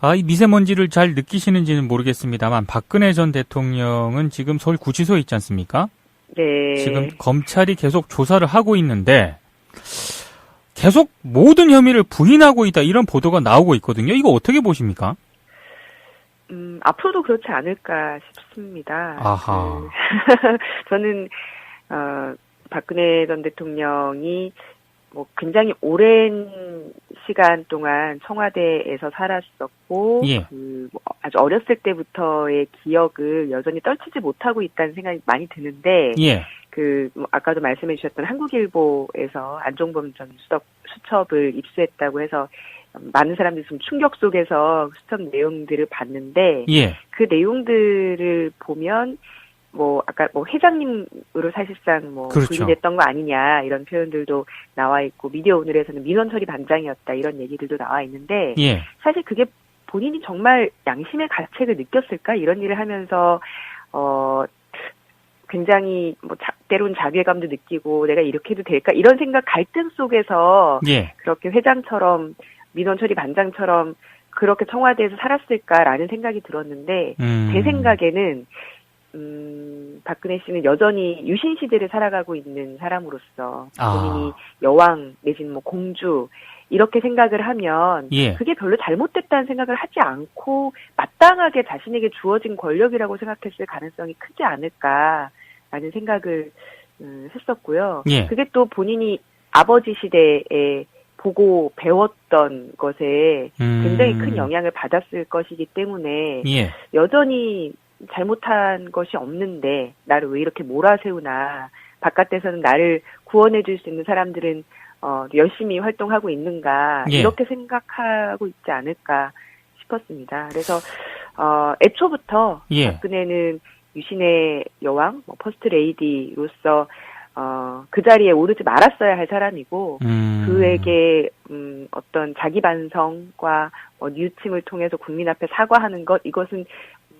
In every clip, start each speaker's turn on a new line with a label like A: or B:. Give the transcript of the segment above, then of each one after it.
A: 아, 이 미세먼지를 잘 느끼시는지는 모르겠습니다만 박근혜 전 대통령은 지금 서울 구치소에 있지 않습니까?
B: 네.
A: 지금 검찰이 계속 조사를 하고 있는데 계속 모든 혐의를 부인하고 있다 이런 보도가 나오고 있거든요. 이거 어떻게 보십니까?
B: 음, 앞으로도 그렇지 않을까 싶습니다.
A: 아하.
B: 그, 저는 어, 박근혜 전 대통령이 뭐 굉장히 오랜 시간 동안 청와대에서 살았었고
A: 예.
B: 그뭐 아주 어렸을 때부터의 기억을 여전히 떨치지 못하고 있다는 생각이 많이 드는데
A: 예.
B: 그뭐 아까도 말씀해 주셨던 한국일보에서 안종범 전 수석 수첩을 입수했다고 해서 많은 사람들이 좀 충격 속에서 수첩 내용들을 봤는데
A: 예.
B: 그 내용들을 보면 뭐 아까 뭐 회장님으로 사실상 뭐
A: 그렇죠.
B: 분리됐던 거 아니냐 이런 표현들도 나와 있고 미디어 오늘에서는 민원 처리 반장이었다 이런 얘기들도 나와 있는데
A: 예.
B: 사실 그게 본인이 정말 양심의 가책을 느꼈을까 이런 일을 하면서 어 굉장히 뭐 자, 때론 자괴감도 느끼고 내가 이렇게 해도 될까 이런 생각 갈등 속에서
A: 예.
B: 그렇게 회장처럼 민원 처리 반장처럼 그렇게 청와대에서 살았을까라는 생각이 들었는데
A: 음.
B: 제 생각에는 음, 박근혜 씨는 여전히 유신 시대를 살아가고 있는 사람으로서
A: 아.
B: 본인이 여왕 내지는 뭐 공주 이렇게 생각을 하면
A: 예.
B: 그게 별로 잘못됐다는 생각을 하지 않고 마땅하게 자신에게 주어진 권력이라고 생각했을 가능성이 크지 않을까라는 생각을 음, 했었고요.
A: 예.
B: 그게 또 본인이 아버지 시대에 보고 배웠던 것에
A: 음.
B: 굉장히 큰 영향을 받았을 것이기 때문에
A: 예.
B: 여전히 잘못한 것이 없는데 나를 왜 이렇게 몰아세우나 바깥에서는 나를 구원해 줄 수 있는 사람들은 어, 열심히 활동하고 있는가
A: 예.
B: 이렇게 생각하고 있지 않을까 싶었습니다. 그래서 어, 애초부터
A: 예.
B: 박근혜는 유신의 여왕, 뭐 퍼스트 레이디로서 어, 그 자리에 오르지 말았어야 할 사람이고
A: 음.
B: 그에게 음, 어떤 자기 반성과 뭐 뉘우침을 통해서 국민 앞에 사과하는 것 이것은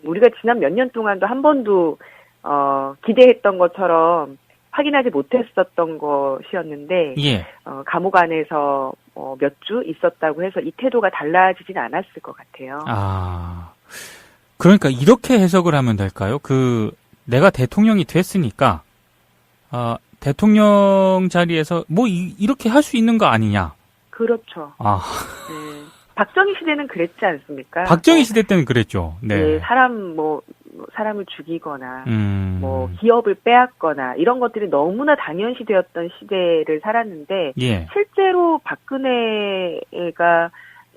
B: 우리가 지난 몇 년 동안도 한 번도 어, 기대했던 것처럼 확인하지 못했었던 것이었는데
A: 예.
B: 어, 감옥 안에서 어, 몇 주 있었다고 해서 이 태도가 달라지진 않았을 것 같아요.
A: 아. 그러니까 이렇게 해석을 하면 될까요? 그 내가 대통령이 됐으니까 아, 대통령 자리에서 뭐 이, 이렇게 할 수 있는 거 아니냐?
B: 그렇죠.
A: 아,
B: 네. 박정희 시대는 그랬지 않습니까?
A: 박정희
B: 뭐,
A: 시대 때는 그랬죠. 네.
B: 네, 사람 뭐뭐 사람을 죽이거나
A: 음.
B: 뭐 기업을 빼앗거나 이런 것들이 너무나 당연시 되었던 시대를 살았는데
A: 예.
B: 실제로 박근혜가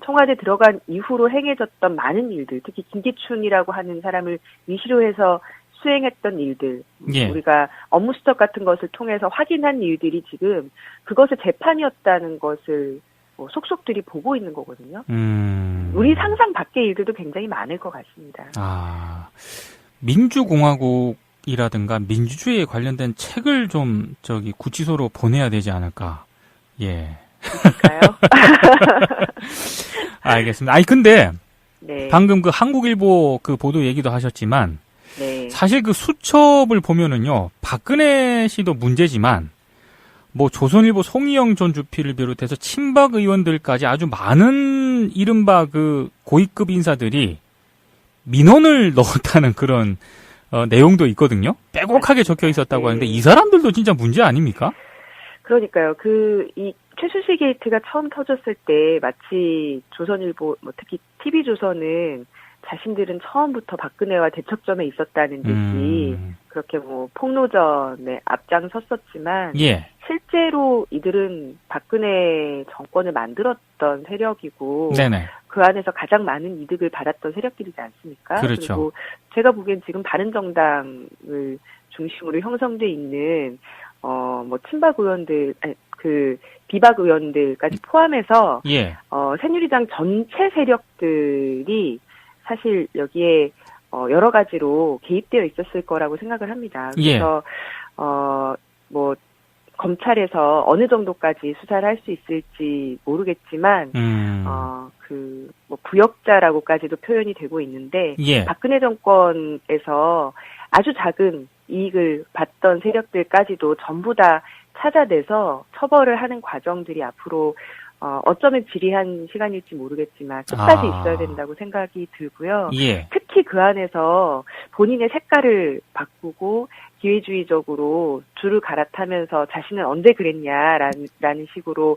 B: 청와대 들어간 이후로 행해졌던 많은 일들, 특히 김기춘이라고 하는 사람을 위시로 해서 수행했던 일들,
A: 예.
B: 우리가 업무 수첩 같은 것을 통해서 확인한 일들이 지금 그것의 재판이었다는 것을 뭐 속속들이 보고 있는 거거든요.
A: 음.
B: 우리 상상 밖의 일들도 굉장히 많을 것 같습니다.
A: 아. 민주공화국이라든가 민주주의에 관련된 책을 좀 저기 구치소로 보내야 되지 않을까. 예. 알겠습니다. 아니 근데
B: 네.
A: 방금 그 한국일보 그 보도 얘기도 하셨지만
B: 네.
A: 사실 그 수첩을 보면은요 박근혜 씨도 문제지만 뭐 조선일보 송희영 전 주필을 비롯해서 친박 의원들까지 아주 많은 이른바 그 고위급 인사들이 민원을 넣었다는 그런 어, 내용도 있거든요. 빼곡하게 적혀 있었다고
B: 네.
A: 하는데 이 사람들도 진짜 문제 아닙니까?
B: 그러니까요. 그, 이, 최순실 게이트가 처음 터졌을 때 마치 조선일보, 뭐 특히 TV조선은 자신들은 처음부터 박근혜와 대척점에 있었다는 듯이
A: 음,
B: 그렇게 뭐 폭로전에 앞장섰었지만
A: 예,
B: 실제로 이들은 박근혜 정권을 만들었던 세력이고
A: 네네,
B: 그 안에서 가장 많은 이득을 받았던 세력들이지 않습니까?
A: 그렇죠.
B: 리고 제가 보기엔 지금 바른정당을 중심으로 형성돼 있는 어뭐 친박 의원들 아니 그 비박 의원들까지 포함해서
A: 예,
B: 어 새누리당 전체 세력들이 사실 여기에 어 여러 가지로 개입되어 있었을 거라고 생각을 합니다.
A: 예.
B: 그래서 어뭐 검찰에서 어느 정도까지 수사를 할 수 있을지 모르겠지만
A: 음,
B: 어, 그, 뭐, 부역자라고까지도 표현이 되고 있는데,
A: 예,
B: 박근혜 정권에서 아주 작은 이익을 받던 세력들까지도 전부 다 찾아내서 처벌을 하는 과정들이 앞으로, 어, 어쩌면 지리한 시간일지 모르겠지만 끝까지
A: 아.
B: 있어야 된다고 생각이 들고요.
A: 예.
B: 특히 그 안에서 본인의 색깔을 바꾸고 기회주의적으로 줄을 갈아타면서 자신은 언제 그랬냐라는 라는 식으로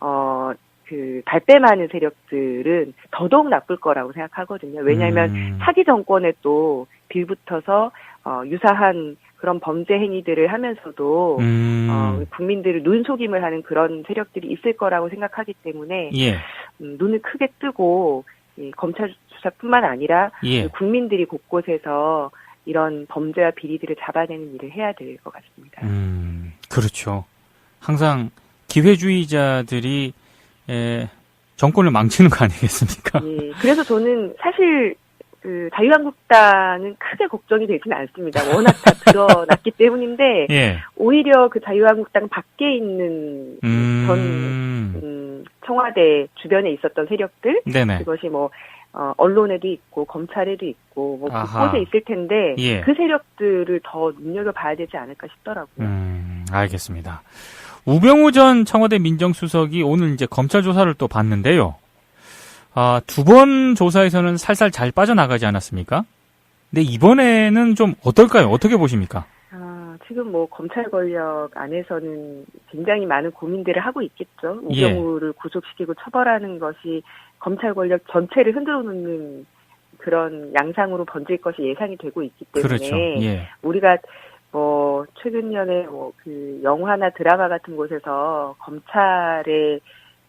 B: 어, 그 발뺌하는 세력들은 더더욱 나쁠 거라고 생각하거든요. 왜냐하면
A: 음.
B: 사기 정권에 또 빌붙어서 어, 유사한 그런 범죄 행위들을 하면서도
A: 음.
B: 어, 국민들을 눈속임을 하는 그런 세력들이 있을 거라고 생각하기 때문에
A: 예.
B: 음, 눈을 크게 뜨고 이 검찰 수사뿐만 아니라
A: 예.
B: 국민들이 곳곳에서 이런 범죄와 비리들을 잡아내는 일을 해야 될 것 같습니다.
A: 음, 그렇죠. 항상 기회주의자들이 에, 정권을 망치는 거 아니겠습니까?
B: 예, 그래서 저는 사실 그 자유한국당은 크게 걱정이 되지는 않습니다. 워낙 다 드러났기 때문인데
A: 예.
B: 오히려 그 자유한국당 밖에 있는
A: 음.
B: 전 음, 청와대 주변에 있었던 세력들
A: 네네.
B: 그것이 뭐 어, 언론에도 있고 검찰에도 있고 뭐. 곳곳에 있을 텐데
A: 예.
B: 그 세력들을 더 눈여겨 봐야 되지 않을까 싶더라고요.
A: 음, 알겠습니다. 우병우 전 청와대 민정수석이 오늘 이제 검찰 조사를 또 받는데요. 아, 두 번 조사에서는 살살 잘 빠져나가지 않았습니까? 근데 이번에는 좀 어떨까요? 어떻게 보십니까?
B: 아, 지금 뭐 검찰 권력 안에서는 굉장히 많은 고민들을 하고 있겠죠.
A: 예.
B: 우병우를 구속시키고 처벌하는 것이 검찰 권력 전체를 흔들어 놓는 그런 양상으로 번질 것이 예상이 되고 있기 때문에
A: 그렇죠. 예.
B: 우리가 뭐 최근 년에 뭐 그 영화나 드라마 같은 곳에서 검찰의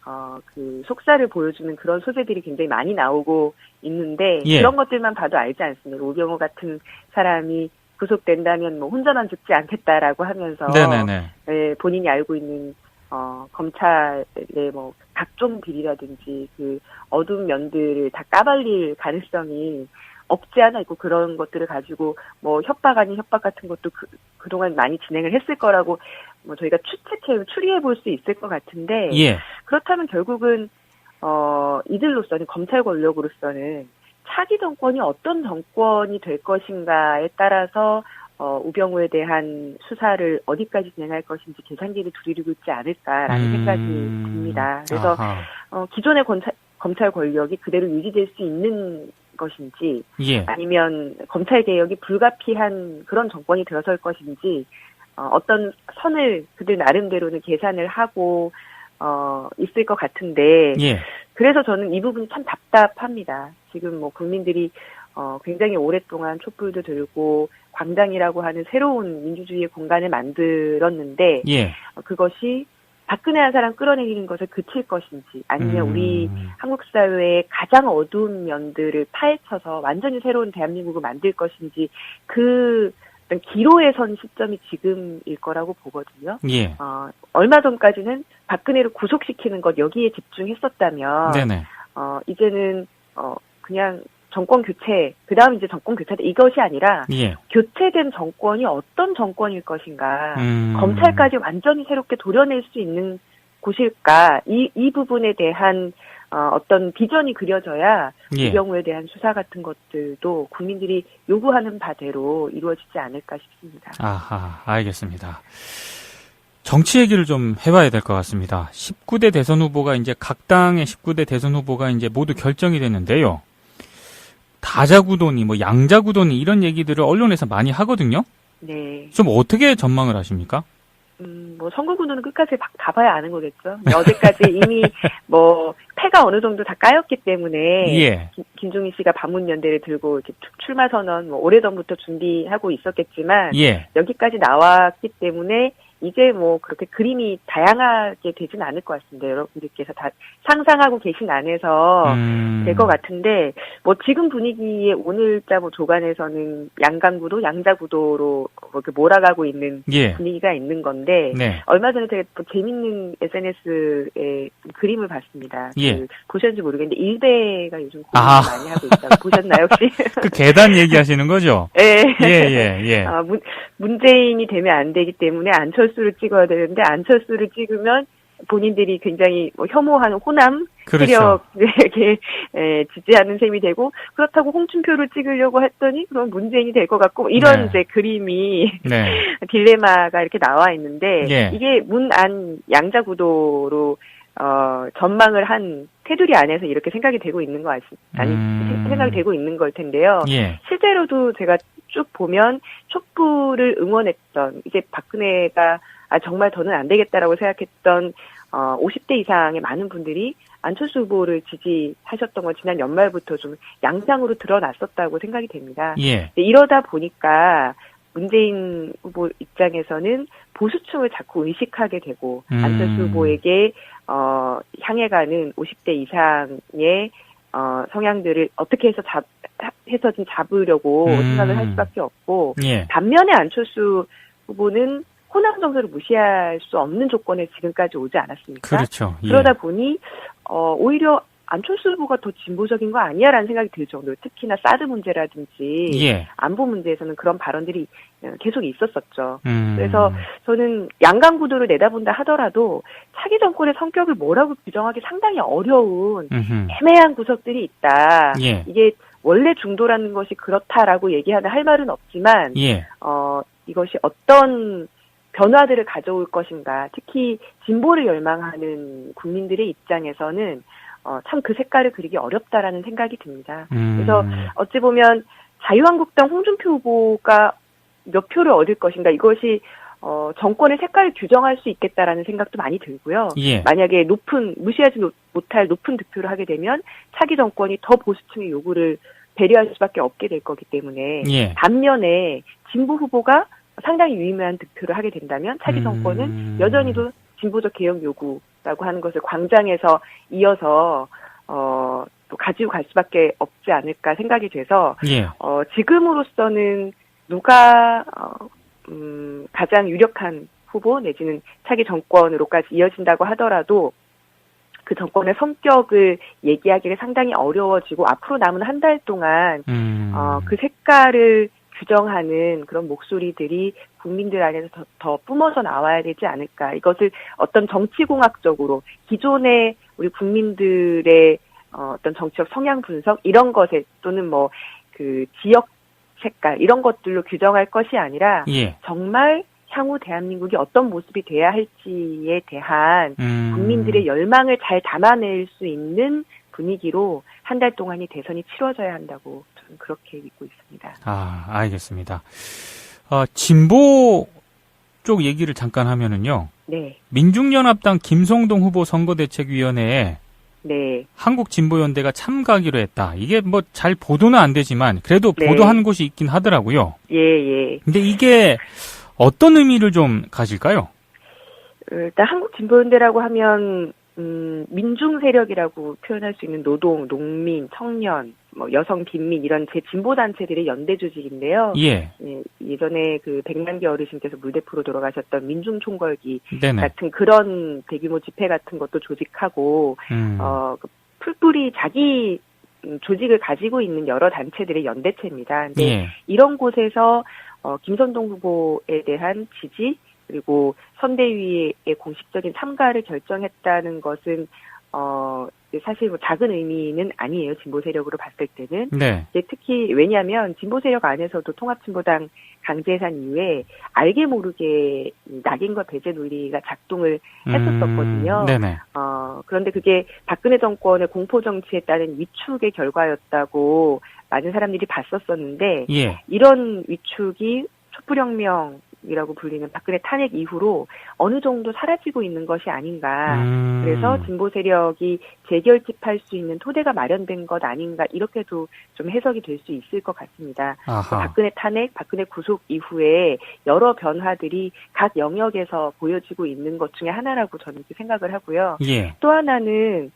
B: 어 그 속사를 보여주는 그런 소재들이 굉장히 많이 나오고 있는데
A: 예.
B: 그런 것들만 봐도 알지 않습니까? 우병우 같은 사람이 구속된다면 뭐 혼자만 죽지 않겠다라고 하면서
A: 네네네.
B: 예, 본인이 알고 있는 어 검찰의 뭐 각종 비리라든지 그 어두운 면들을 다 까발릴 가능성이 없지 않아 있고 그런 것들을 가지고 뭐 협박 아닌 협박 같은 것도 그, 그동안 많이 진행을 했을 거라고 뭐 저희가 추측해 추리해 볼 수 있을 것 같은데
A: 예.
B: 그렇다면 결국은 어 이들로서는 검찰 권력으로서는 차기 정권이 어떤 정권이 될 것인가에 따라서 어 우병우에 대한 수사를 어디까지 진행할 것인지 계산기를 두드리고 있지 않을까라는
A: 음.
B: 생각이 듭니다. 그래서
A: 아하.
B: 어 기존의 검찰 검찰 권력이 그대로 유지될 수 있는 것인지
A: 예.
B: 아니면 검찰 개혁이 불가피한 그런 정권이 되어설 것인지 어, 어떤 선을 그들 나름대로는 계산을 하고 어, 있을 것 같은데
A: 예.
B: 그래서 저는 이 부분이 참 답답합니다. 지금 뭐 국민들이 어, 굉장히 오랫동안 촛불도 들고 광장이라고 하는 새로운 민주주의의 공간을 만들었는데
A: 예.
B: 어, 그것이 박근혜 한 사람 끌어내리는 것을 그칠 것인지 아니면
A: 음.
B: 우리 한국 사회의 가장 어두운 면들을 파헤쳐서 완전히 새로운 대한민국을 만들 것인지 그 어떤 기로에 선 시점이 지금일 거라고 보거든요.
A: 예.
B: 어, 얼마 전까지는 박근혜를 구속시키는 것 여기에 집중했었다면
A: 네네.
B: 어, 이제는 어, 그냥 정권 교체 그 다음 이제 정권 교체다 이것이 아니라
A: 예.
B: 교체된 정권이 어떤 정권일 것인가
A: 음.
B: 검찰까지 완전히 새롭게 도려낼 수 있는 곳일까 이, 이 부분에 대한 어, 어떤 비전이 그려져야
A: 예.
B: 우병우에 대한 수사 같은 것들도 국민들이 요구하는 바대로 이루어지지 않을까 싶습니다.
A: 아하, 알겠습니다. 정치 얘기를 좀 해봐야 될 것 같습니다. 19대 대선 후보가 이제 각 당의 19대 대선 후보가 이제 모두 결정이 됐는데요. 다자구도니 뭐 양자구도니 이런 얘기들을 언론에서 많이 하거든요.
B: 네.
A: 좀 어떻게 전망을 하십니까?
B: 음, 뭐 선거구도는 끝까지 봐- 가봐야 아는 거겠죠. 어제까지 이미 뭐 패가 어느 정도 다 까였기 때문에
A: 예.
B: 김- 김종인 씨가 반문연대를 들고 이렇게 추- 출마 선언 뭐 오래전부터 준비하고 있었겠지만
A: 예.
B: 여기까지 나왔기 때문에 이제 뭐 그렇게 그림이 다양하게 되진 않을 것 같습니다. 여러분들께서 다 상상하고 계신 안에서
A: 음.
B: 될것 같은데 뭐 지금 분위기에 오늘자 뭐 조간에서는 양강구도 양자구도로 뭐 이렇게 몰아가고 있는
A: 예.
B: 분위기가 있는 건데
A: 네.
B: 얼마 전에 제가 또 재밌는 SNS에 그림을 봤습니다.
A: 예.
B: 그 보셨는지 모르겠는데 일베가 요즘 고민을
A: 아.
B: 많이 하고 있다고 보셨나요 혹시?
A: 그 계단 얘기하시는 거죠?
B: 예.
A: 예, 예, 예.
B: 아, 문, 문재인이 되면 안 되기 때문에 안철수 를 찍어야 되는데 안철수를 찍으면 본인들이 굉장히 뭐 혐오하는 호남
A: 그렇죠.
B: 세력에게 에, 지지하는 셈이 되고 그렇다고 홍준표를 찍으려고 했더니 그럼 문재인이 될 것 같고 이런
A: 네.
B: 이제 그림이
A: 네.
B: 딜레마가 이렇게 나와 있는데
A: 예.
B: 이게 문 안 양자 구도로 어, 전망을 한 테두리 안에서 이렇게 생각이 되고 있는 거 아시, 아니,
A: 음.
B: 생각이 되고 있는 걸 텐데요.
A: 예.
B: 실제로도 제가 쭉 보면 촛불을 응원했던 이제 박근혜가 아 정말 더는 안 되겠다라고 생각했던 어 50대 이상의 많은 분들이 안철수 후보를 지지하셨던 건 지난 연말부터 좀 양상으로 드러났었다고 생각이 됩니다.
A: 예.
B: 이러다 보니까 문재인 후보 입장에서는 보수층을 자꾸 의식하게 되고
A: 음.
B: 안철수 후보에게 어 향해 가는 50대 이상의 어 성향들을 어떻게 해서 잡 해서 좀 잡으려고
A: 음.
B: 생각을 할 수밖에 없고
A: 예.
B: 반면에 안철수 후보는 호남 정서를 무시할 수 없는 조건에 지금까지 오지 않았습니까?
A: 그렇죠. 예.
B: 그러다 보니 어 오히려 안철수 후보가 더 진보적인 거 아니야라는 생각이 들 정도로 특히나 사드 문제라든지
A: 예.
B: 안보 문제에서는 그런 발언들이 어, 계속 있었었죠.
A: 음.
B: 그래서 저는 양강 구도를 내다본다 하더라도 차기 정권의 성격을 뭐라고 규정하기 상당히 어려운
A: 음흠.
B: 애매한 구석들이 있다.
A: 예.
B: 이게 원래 중도라는 것이 그렇다라고 얘기하는 할 말은 없지만
A: 예.
B: 어 이것이 어떤 변화들을 가져올 것인가 특히 진보를 열망하는 국민들의 입장에서는 어, 참 그 색깔을 그리기 어렵다라는 생각이 듭니다.
A: 음.
B: 그래서 어찌 보면 자유한국당 홍준표 후보가 몇 표를 얻을 것인가 이것이 어, 정권의 색깔을 규정할 수 있겠다라는 생각도 많이 들고요.
A: 예.
B: 만약에 높은 무시하지 노- 못할 높은 득표를 하게 되면 차기 정권이 더 보수층의 요구를 배려할 수밖에 없게 될 거기 때문에
A: 예.
B: 반면에 진보 후보가 상당히 유의미한 득표를 하게 된다면 차기 정권은
A: 음.
B: 여전히도 진보적 개혁 요구라고 하는 것을 광장에서 이어서 어, 또 가지고 갈 수밖에 없지 않을까 생각이 돼서
A: 예.
B: 어, 지금으로서는 누가 어, 음, 가장 유력한 후보 내지는 차기 정권으로까지 이어진다고 하더라도 그 정권의 성격을 얘기하기가 상당히 어려워지고 앞으로 남은 한 달 동안
A: 음.
B: 어, 그 색깔을 규정하는 그런 목소리들이 국민들 안에서 더, 더 뿜어져 나와야 되지 않을까. 이것을 어떤 정치공학적으로 기존의 우리 국민들의 어, 어떤 정치적 성향 분석 이런 것에 또는 뭐 그 지역 색깔 이런 것들로 규정할 것이 아니라
A: 예.
B: 정말 향후 대한민국이 어떤 모습이 돼야 할지에 대한
A: 음.
B: 국민들의 열망을 잘 담아낼 수 있는 분위기로 한 달 동안이 대선이 치러져야 한다고 그렇게 믿고 있습니다.
A: 아, 알겠습니다. 어, 진보 쪽 얘기를 잠깐 하면은요.
B: 네,
A: 민중연합당 김성동 후보 선거대책위원회에
B: 네,
A: 한국진보연대가 참가하기로 했다. 이게 뭐 잘 보도는 안 되지만 그래도
B: 네.
A: 보도한 곳이 있긴 하더라고요.
B: 예, 예.
A: 근데 이게 어떤 의미를 좀 가질까요?
B: 어, 일단 한국 진보연대라고 하면 음, 민중 세력이라고 표현할 수 있는 노동, 농민, 청년, 뭐 여성, 빈민 이런 제 진보 단체들의 연대 조직인데요.
A: 예.
B: 예, 예 전에 그 백만기 어르신께서 물대포로 돌아가셨던 민중 총궐기. 같은 그런 대규모 집회 같은 것도 조직하고
A: 음.
B: 어, 그 풀뿌리 자기 음, 조직을 가지고 있는 여러 단체들의 연대체입니다. 근데
A: 예.
B: 이런 곳에서 어, 김선동 후보에 대한 지지 그리고 선대위의 공식적인 참가를 결정했다는 것은 어, 사실 뭐 작은 의미는 아니에요. 진보 세력으로 봤을 때는.
A: 네.
B: 특히 왜냐하면 진보 세력 안에서도 통합진보당 강제해산 이후에 알게 모르게 이 낙인과 배제 논리가 작동을 했었었거든요.
A: 음.
B: 어, 그런데 그게 박근혜 정권의 공포 정치에 따른 위축의 결과였다고 많은 사람들이 봤었었는데
A: 예.
B: 이런 위축이 촛불혁명 이라고 불리는 박근혜 탄핵 이후로 어느 정도 사라지고 있는 것이 아닌가.
A: 음.
B: 그래서 진보 세력이 재결집할 수 있는 토대가 마련된 것 아닌가 이렇게도 좀 해석이 될 수 있을 것 같습니다.
A: 아하.
B: 박근혜 탄핵, 박근혜 구속 이후에 여러 변화들이 각 영역에서 보여지고 있는 것 중에 하나라고 저는 생각을 하고요.
A: 예.
B: 또 하나는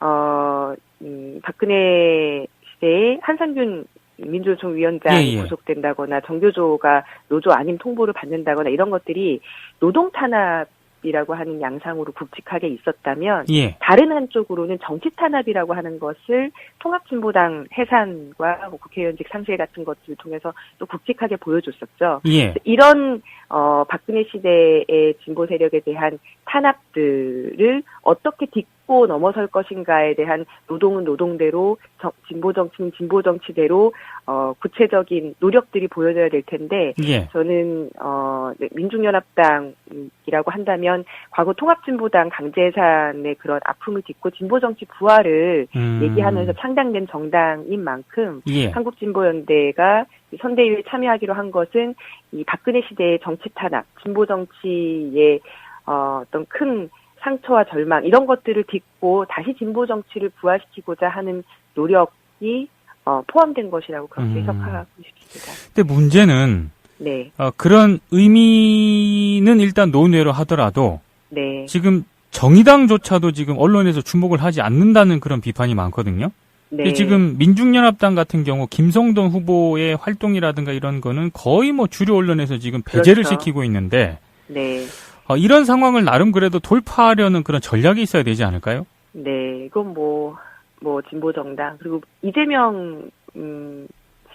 B: 어 음, 박근혜 시대에 한상균 민주노총 위원장이
A: 예, 예.
B: 구속된다거나 정교조가 노조 아님 통보를 받는다거나 이런 것들이 노동 탄압 이라고 하는 양상으로 굵직하게 있었다면
A: 예.
B: 다른 한쪽으로는 정치 탄압이라고 하는 것을 통합진보당 해산과 뭐 국회의원직 상실 같은 것들을 통해서 또 굵직하게 보여줬었죠.
A: 예.
B: 이런 어 박근혜 시대의 진보 세력에 대한 탄압들을 어떻게 딛고 넘어설 것인가에 대한 노동은 노동대로 정- 진보 정치는 진보 정치대로 어, 구체적인 노력들이 보여져야 될 텐데
A: 예.
B: 저는 어, 네, 민중연합당이라고 한다면 과거 통합진보당 강제산의 그런 아픔을 딛고 진보 정치 부활을
A: 음.
B: 얘기하면서 창당된 정당인 만큼
A: 예.
B: 한국진보연대가 이 선대위에 참여하기로 한 것은 이 박근혜 시대의 정치 탄압, 진보 정치의 어, 어떤 큰 상처와 절망 이런 것들을 딛고 다시 진보 정치를 부활시키고자 하는 노력이 어, 포함된 것이라고 그렇게
A: 음.
B: 해석하고 싶습니다.
A: 근데 문제는
B: 네,
A: 어, 그런 의미는 일단 논외로 하더라도
B: 네,
A: 지금 정의당조차도 지금 언론에서 주목을 하지 않는다는 그런 비판이 많거든요.
B: 네.
A: 지금 민중연합당 같은 경우 김성동 후보의 활동이라든가 이런 거는 거의 뭐 주류 언론에서 지금 배제를
B: 그렇죠.
A: 시키고 있는데
B: 네,
A: 어, 이런 상황을 나름 그래도 돌파하려는 그런 전략이 있어야 되지 않을까요?
B: 네, 이건 뭐, 뭐, 진보 정당, 그리고 이재명, 음,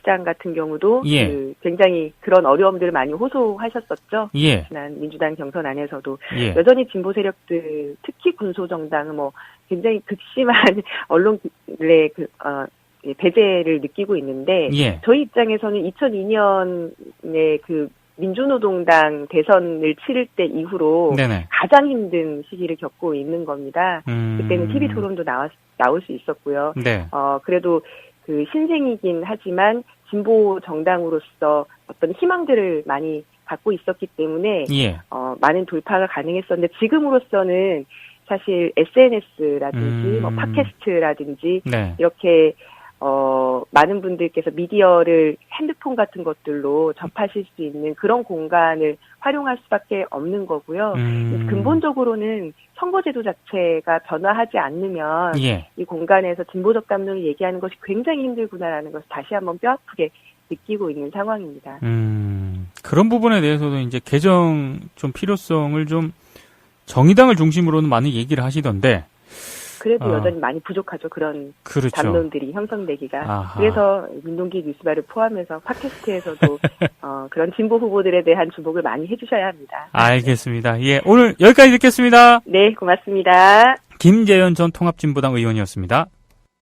B: 시장 같은 경우도
A: 예.
B: 그 굉장히 그런 어려움들을 많이 호소하셨었죠.
A: 예,
B: 지난 민주당 경선 안에서도
A: 예,
B: 여전히 진보 세력들, 특히 군소 정당은 뭐 굉장히 극심한 언론의 그, 어, 예, 배제를 느끼고 있는데
A: 예,
B: 저희 입장에서는 2002년에 그 민주노동당 대선을 치를 때 이후로
A: 네네.
B: 가장 힘든 시기를 겪고 있는 겁니다.
A: 음,
B: 그때는 TV 토론도 나왔, 나올 수 있었고요.
A: 네,
B: 어, 그래도 그 신생이긴 하지만 진보 정당으로서 어떤 희망들을 많이 갖고 있었기 때문에
A: 예,
B: 어, 많은 돌파가 가능했었는데 지금으로서는 사실 SNS라든지
A: 음.
B: 뭐 팟캐스트라든지
A: 네,
B: 이렇게 어, 많은 분들께서 미디어를 핸드폰 같은 것들로 접하실 수 있는 그런 공간을 활용할 수밖에 없는 거고요.
A: 음,
B: 근본적으로는 선거제도 자체가 변화하지 않으면
A: 예,
B: 이 공간에서 진보적 담론을 얘기하는 것이 굉장히 힘들구나라는 것을 다시 한번 뼈아프게 느끼고 있는 상황입니다.
A: 음, 그런 부분에 대해서도 이제 개정 좀 필요성을 좀 정의당을 중심으로는 많이 얘기를 하시던데,
B: 그래도
A: 어.
B: 여전히 많이 부족하죠. 그런
A: 그렇죠.
B: 담론들이 형성되기가.
A: 아하.
B: 그래서 민동기 뉴스바를 포함해서 팟캐스트에서도 어, 그런 진보 후보들에 대한 주목을 많이 해주셔야 합니다.
A: 알겠습니다. 예, 오늘 여기까지 듣겠습니다.
B: 네, 고맙습니다.
A: 김재현 전 통합진보당 의원이었습니다.